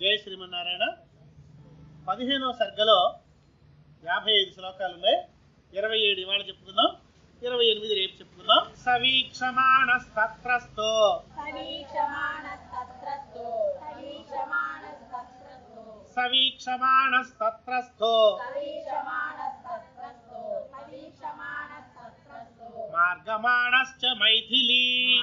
జయ శ్రీమన్నారాయణ. పదిహేనవ సర్గలో యాభై ఐదు శ్లోకాలు ఉన్నాయి. ఇరవై ఏడు ఇవాళ చెప్పుకుందాం. ఇరవై ఎనిమిది రేపు చెప్పుకుందాం. సవీక్షమాణస్తత్రస్తో. సవీక్షమాణస్తత్రస్తో. మార్గమాణశ్చ మైథిలీ.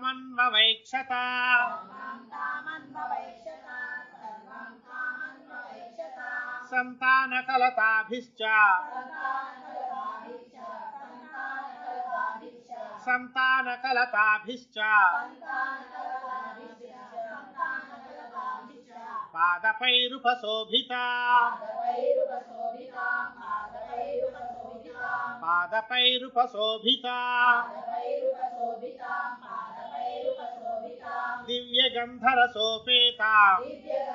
అవేక్షమాణశ్చ మహీం అవేక్షమాణశ్చ మహీం అవేక్షమాణశ్చ మహీం అవేక్షమాణశ్చ మహీం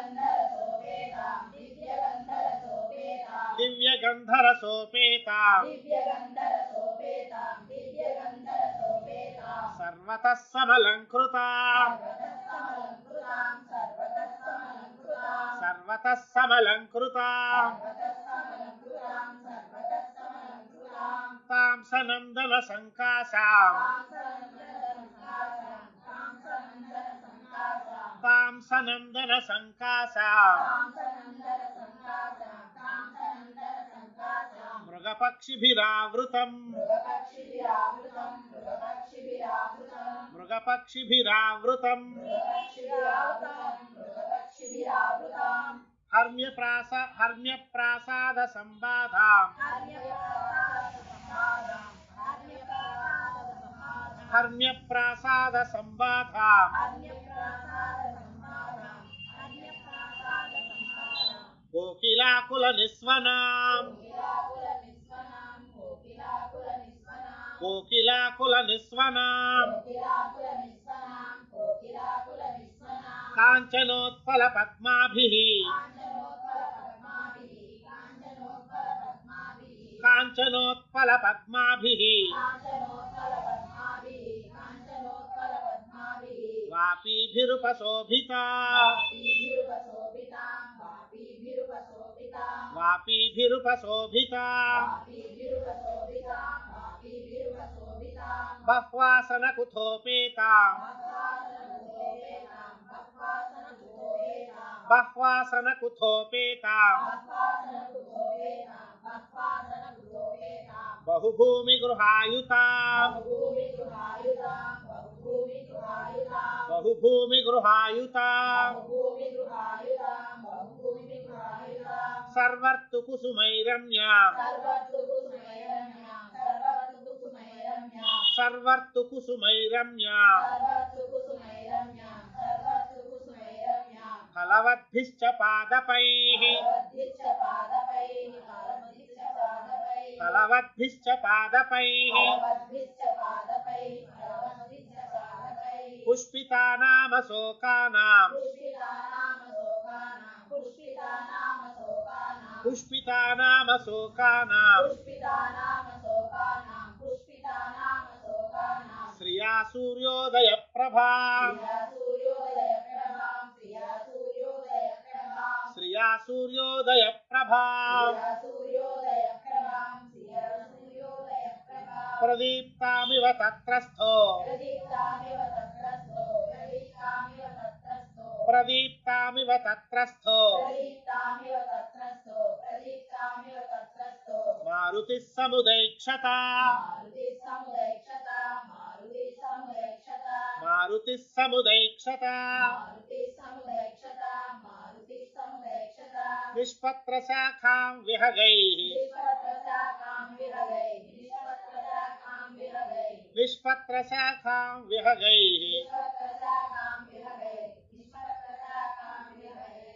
అవేక్షమాణశ్చ మహీం సర్వాం తామన్వవైక్షత సర్వాం कांसनंदन संकासा मृगपक्षिभिरावृतम्। मृगपक्षिभिरावृतम्। हर्म्यप्रास हर्म्यप्रासादसम्बाधाम् हर्म्यप्रासादसम्बाधाम् కోకిలాకుల నిస్వనాం. కోకిలాకుల నిస్వనాం. కాంచనోత్పల పద్మాభి. కాంచనోత్పల పద్మాభి. వాపీభిరుపశోభితా. వాపీభిరుపశోభితా బహ్వాసన కుథోపేతా బహ్వాసన కుథోపేతా सर्वर्तु कुसुमै सर्वर्तु कुसुमै फलवद्भिश्च पादपैः। फलवद्भिश्च पादपैः पुष्पितानामशोकानां पुष्पितानामशोकानां श्रिया सूर्योदयप्रभा श्रिया सूर्योदयप्रभा प्रदीप्तामिव तत्रस्थो। प्रदीप्तामिव तत्रस्थो मारुति समुदय क्षता मारुति समुदय क्षता निष्पत्र शाखा विहगैः। निष्पत्र शाखा विहगैः।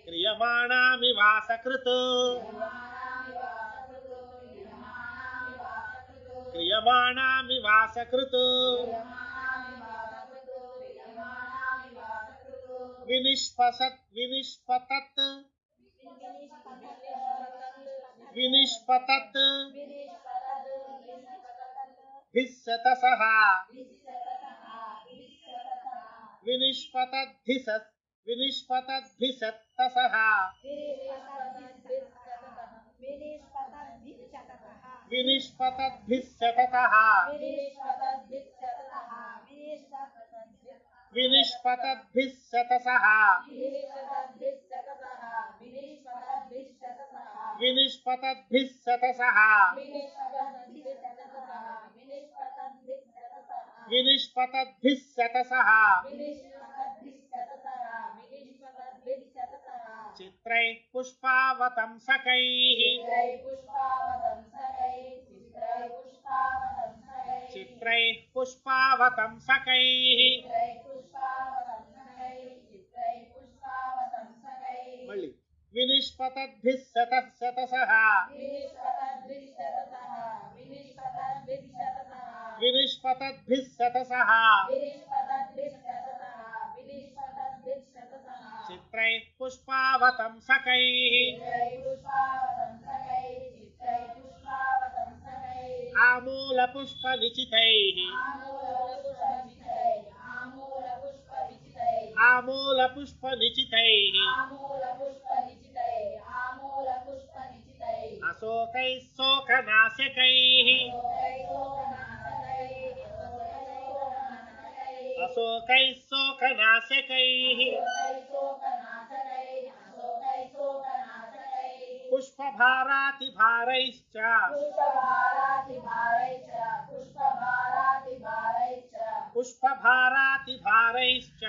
क्रियमाणामिवासकृत्। क्रियमाणामिवासकृत्। विनिष्पसत् विनिष्पतत्। विनिष्पतत्। भिस्सतसः विनिष्पतद्धिसत् विनिष्पतद्भिसत्तसः विनिष्पतद्भिस्सततः। विनिष्पतद्भिस्सतसः। विनिष्पतद्भिस्सतसः। विनिष्पतद्भिस्सतसः। चित्रैः पुष्पावतंसकैः। चित्रैः पुष्पावतंसकैः मళ్ళీ विनिष्पतद्भिस्सतः सतसः विनिष्पतद्भिस्सतसः। चित्रैः पुष्पावतंसकैः आमूलपुष्पविचितैः आमूलपुष्पनिचितैः अशोकैः शोकनाशकैः। अशोकैः शोकनाशकैः। पुष्पभारातिभारैश्च। पुष्पभारातिभारैश्च।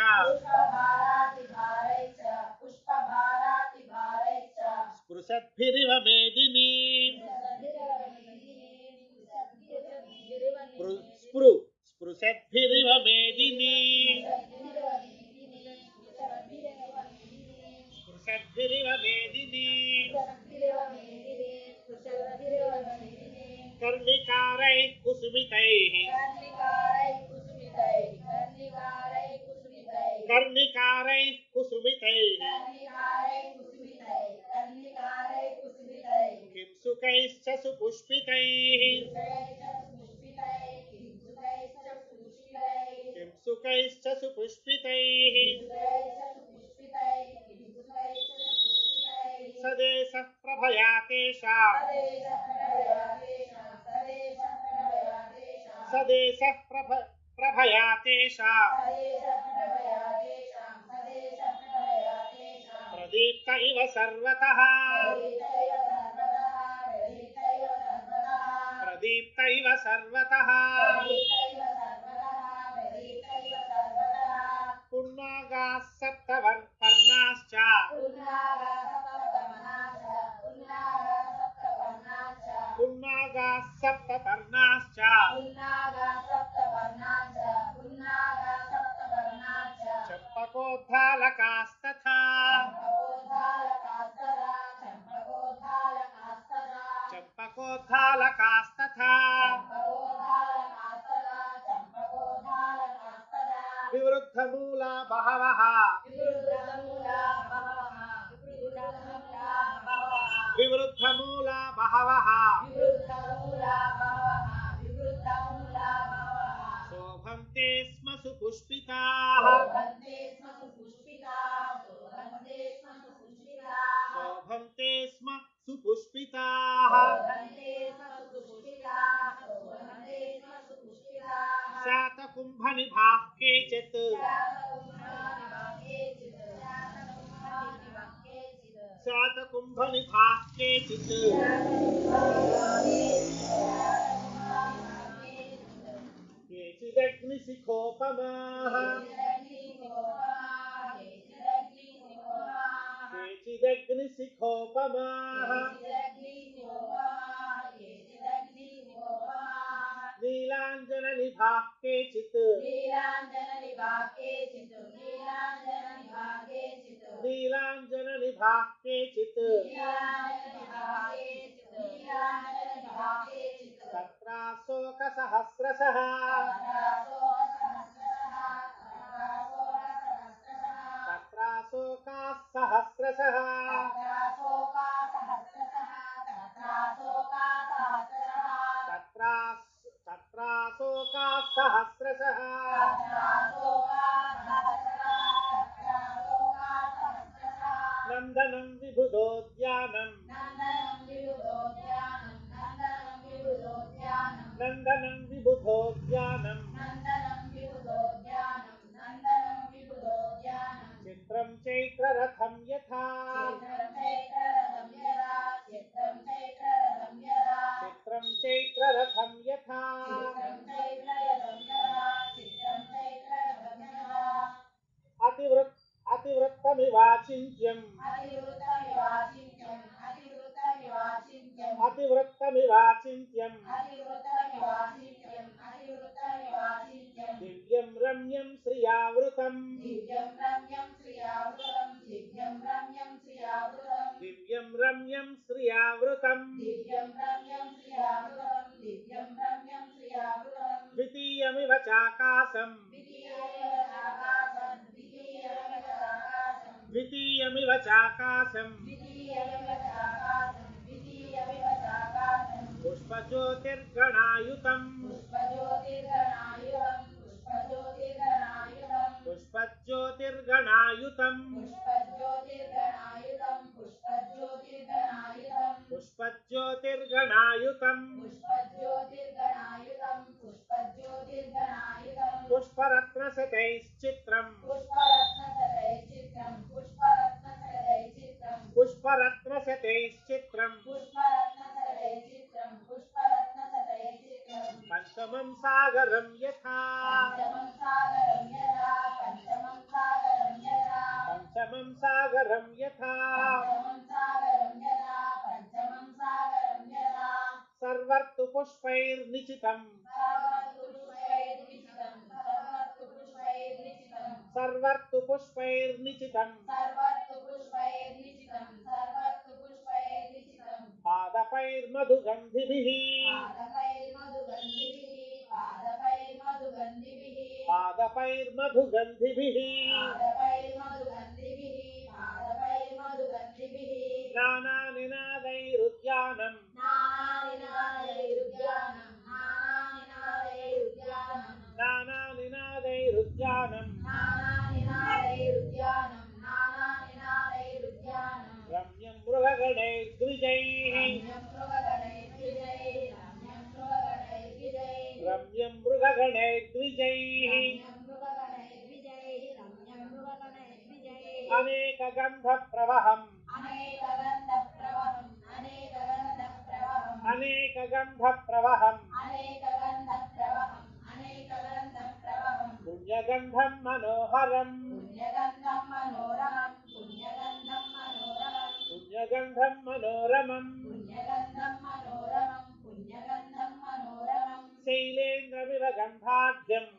स्पृशद्भिरिव मेदिनीम् स्पृ स्पृ स्पृशद्भिरिव मेदिनीम् सदेशः प्रभ प्रभया तेषाम् प्रदीप्त इव सर्वतः। प्रदीप्त इव सर्वतः। पुन्नागाः सप्तवर्णाश्च पुन्नागाः सप्तपर्णाश्च विवृद्धमूला बहवः विवृद्धमूला बहवः शोभन्ते स्म सुपुष्पिताः। शोभन्ते स्म सुपुष्पिताः। शातकुम्भनिभाः। केचिदग्निशिखोपमाः केचिदग्निशिखोपमाः नीलाञ्जननिभाः केचित् नीलाञ्जननिभाः नीलाञ्जननिभाः केचित् तत्राशोकसहस्रशः तत्राशोकाः सहस्रशः तत्रास् तत्राशोकाः सहस्रशः नन्दनं विबुधोद्यानम् नन्दनं विबुधोद्यानम् चित्रं चैत्ररथं यथा चित्रं चैत्ररथं यथा అతివృత్తమివాచింత్యం. అతివృత్తమివాచింత్యం. దివ్యం రమ్యం శ్రియావృతం. దివ్యం రమ్యం శ్రియావృతం. ద్వితీయమివ చాకాశం. आकाशम्। पुष्पज्योतिर्गणायुतम्। यथा। पञ्चमं सागरं यथा। सर्वर्तु पुष्पैर्निचितम् सर्वर्तु पुष्पैर्निचितम् पादपैर्मधुगन्धिभिः। पादपैर्मधुगन्धिभिः पादपैर्मधुगन्धिभिः पादपैर्मधुगन्धिभिः पादपैर्मधुगन्धिभिः पादपैर्मधुगन्धिभिः नानानिनादैरुद्यानम् नानानिनादैरुद्यानं नानानिनादैरुद्यानं नानानिनादैरुद्यानम् अनेकगन्धप्रवहम् अनेकगन्धप्रवहम् अनेकगन्धप्रवहम् अनेकगन्धप्रवहम् अनेकगन्धप्रवहम् अनेकगन्धप्रवहम् पुण्यगन्धं मनोहरम् पुण्यगन्धं मनोरमम् पुण्यगन्धं मनोरमम् पुण्यगन्धं मनोरमम् पुण्यगन्धं मनोरमम् पुण्यगन्धं मनोरमम् शैलेन्द्रमिव गन्धाढ्यम्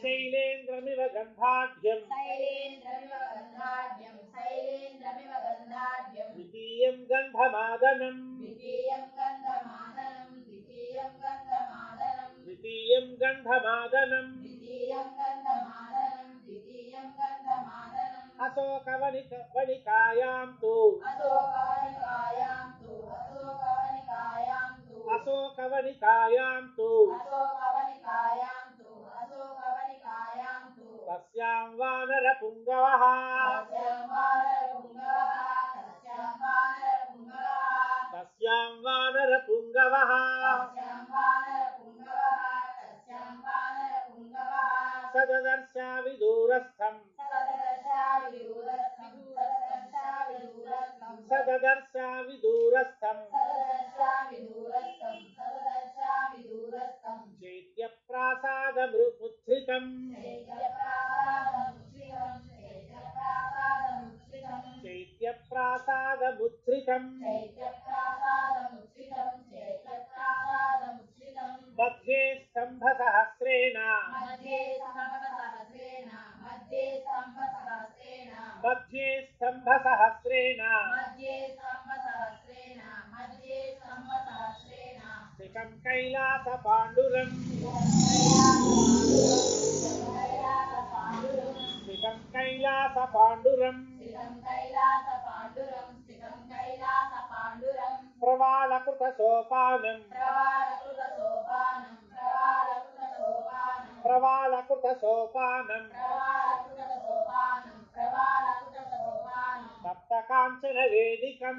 शैलेन्द्रमिव गन्धाढ्यम् शैलेन्द्रमिव गन्धाढ्यम् शैलेन्द्रमिव गन्धाढ्यम् शैलेन्द्रमिव गन्धाढ्यम् शैलेन्द्रमिव गन्धाढ्यम् द्वितीयं गन्धमादनम्। द्वितीयं गन्धमादनं द्वितीयं गन्धमादनं द्वितीयं गन्धमादनम् द्वितीयं गन्धमादनं द्वितीयं गन्धमादनम्। अशोकवनिक वनिकायां तु। अशोकवनिकायां तु अशोकवनिकायां तु। अशोकवनिकायां तु अशोकवनिकायां సదర్శా విదూరస్థం చైత్య ప్రాసాద ముద్రితం చైత్య ప్రాసాద ముద్రితం పాండురం స్థితం కైలాస పాండురం ప్రవాళకృత సోపానం ప్రవాళకృత సోపానం సప్త వేదికం.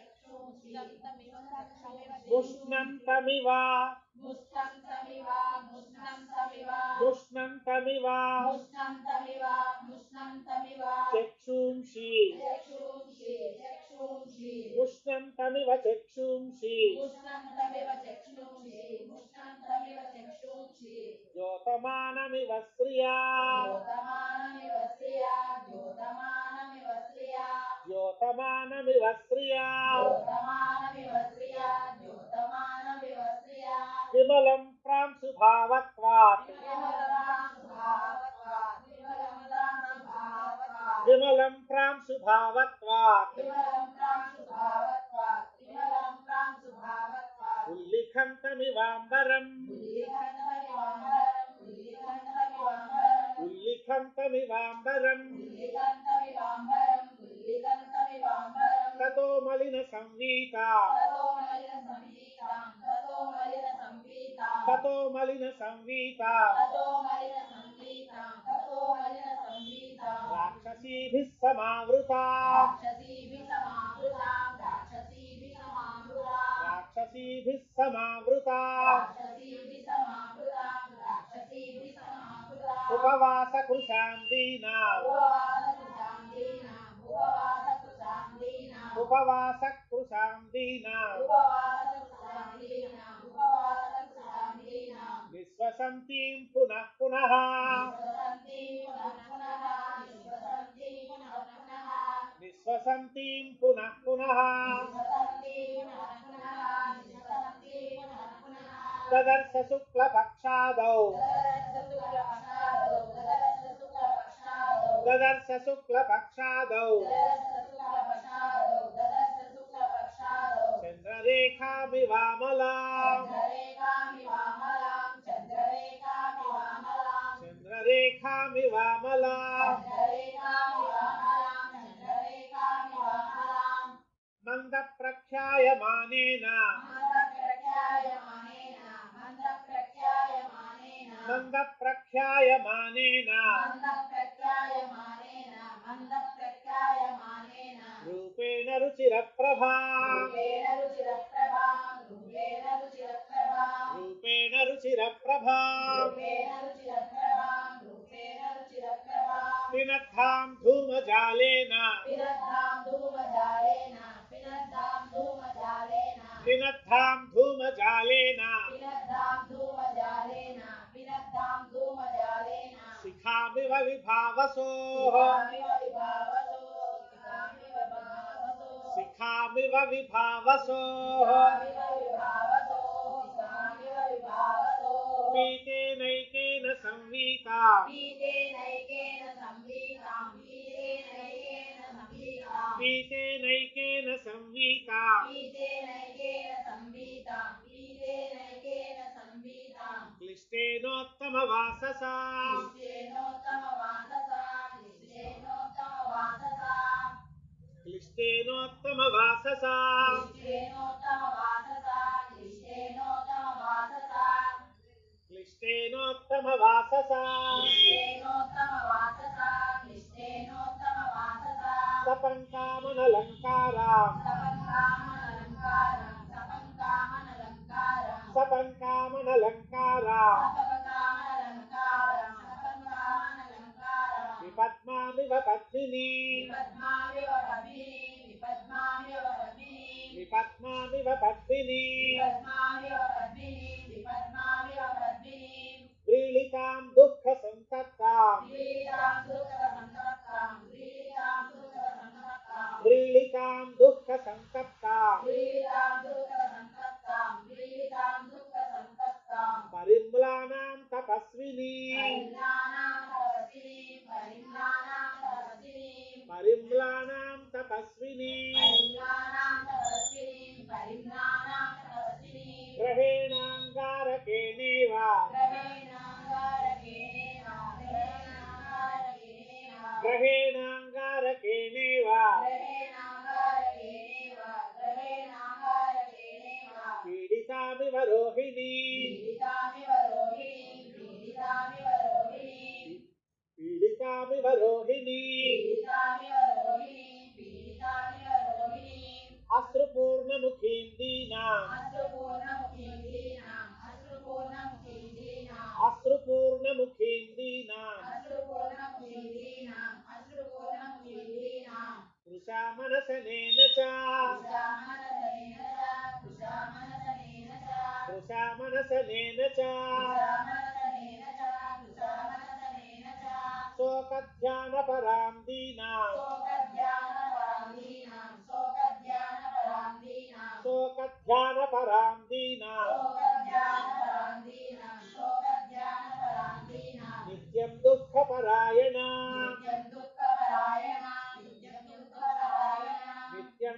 मुष्टं तमिव चक्षुंषि तमिव मुष्टं तमिव मुष्टं तमिव पुष्णं तमिव मुष्टं तमिव चक्षुंषि। चक्षुंषि चक्षुंषि। पुष्णं तमिव चक्षुंषि। मुष्टं तमिव चक्षुंषि। मुष्टं तमिव चक्षुंषि। द्योतमानमिव स्त्रिया। द्योतमानमिव श्रिया द्योतमानमिव श्रिया विमलं प्रांशुभावत्वात् विमलं विमलं राक्षसीभिः समावृतां। राक्षसीभिः समावृतां विश्वसन्तीं पुनः पुनः विश्वसन्ति पुनः पुनः विश्वसन्ति पुनः पुनः विश्वसन्तीं पुनः చంద్రరేఖామి వామల. మంద ప్రఖ్యాయమానేన మంద ప్రఖ్యాయమానేన రూపేణ రుచిర ప్రభా రూపేణ రుచిర ప్రభా पिनद्धां धूमजालेन। पिनद्धां धूमजालेन पिनद्धां धूमजालेन। पिनद्धां धूमजालेन। पिनद्धां धूमजालेन पिनद्धां धूमजालेन। शिखामिव विभावसोः। शिखामिव विभावसो विभावसोः। शिखामिव विभावसो। पीतेनैकेन संवीता। पीतेनैकेन पीतेनैकेन संवीता पीतेनैकेन संवीतां पीतेनैकेन संवीतां क्लिष्टेनोत्तमवाससा निश्चेनोत्तमवाससा निश्चेनोत्तमवाससा क्लिष्टेनोत्तमवाससा निश्चेनोत्तमवाससा निश्चेनोत्तमवाससा क्लिष्टेनोत्तमवाससा రామణలంకారా సపం కామనలంకారా విపద్మామివ పద్మిని. విపద్మామివ పద్మిని ప్రీళితాం దుఃఖ సంతప్తాం పరిమ్లానాం తపస్విని. పరిమ్లానాం తపస్విని. मनसलेन च। शोकध्यानपरां शोकध्यानपरां नित्यं नित्यं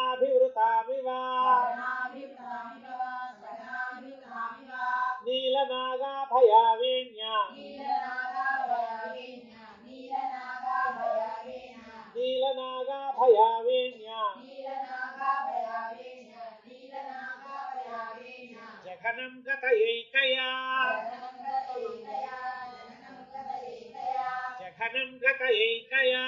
పయావేణ జఘనం గతయైకయా జఘనం గతయైకయా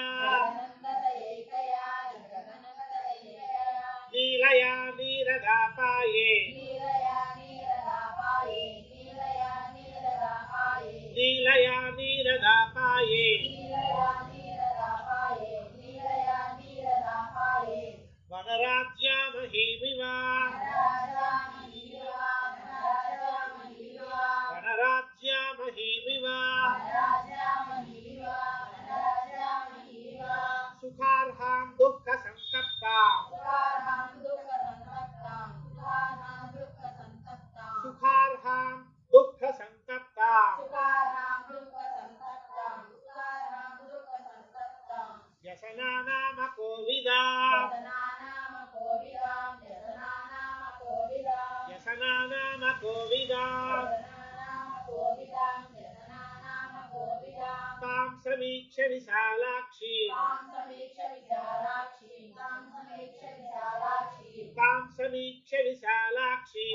ं समीक्ष विशालाक्षी।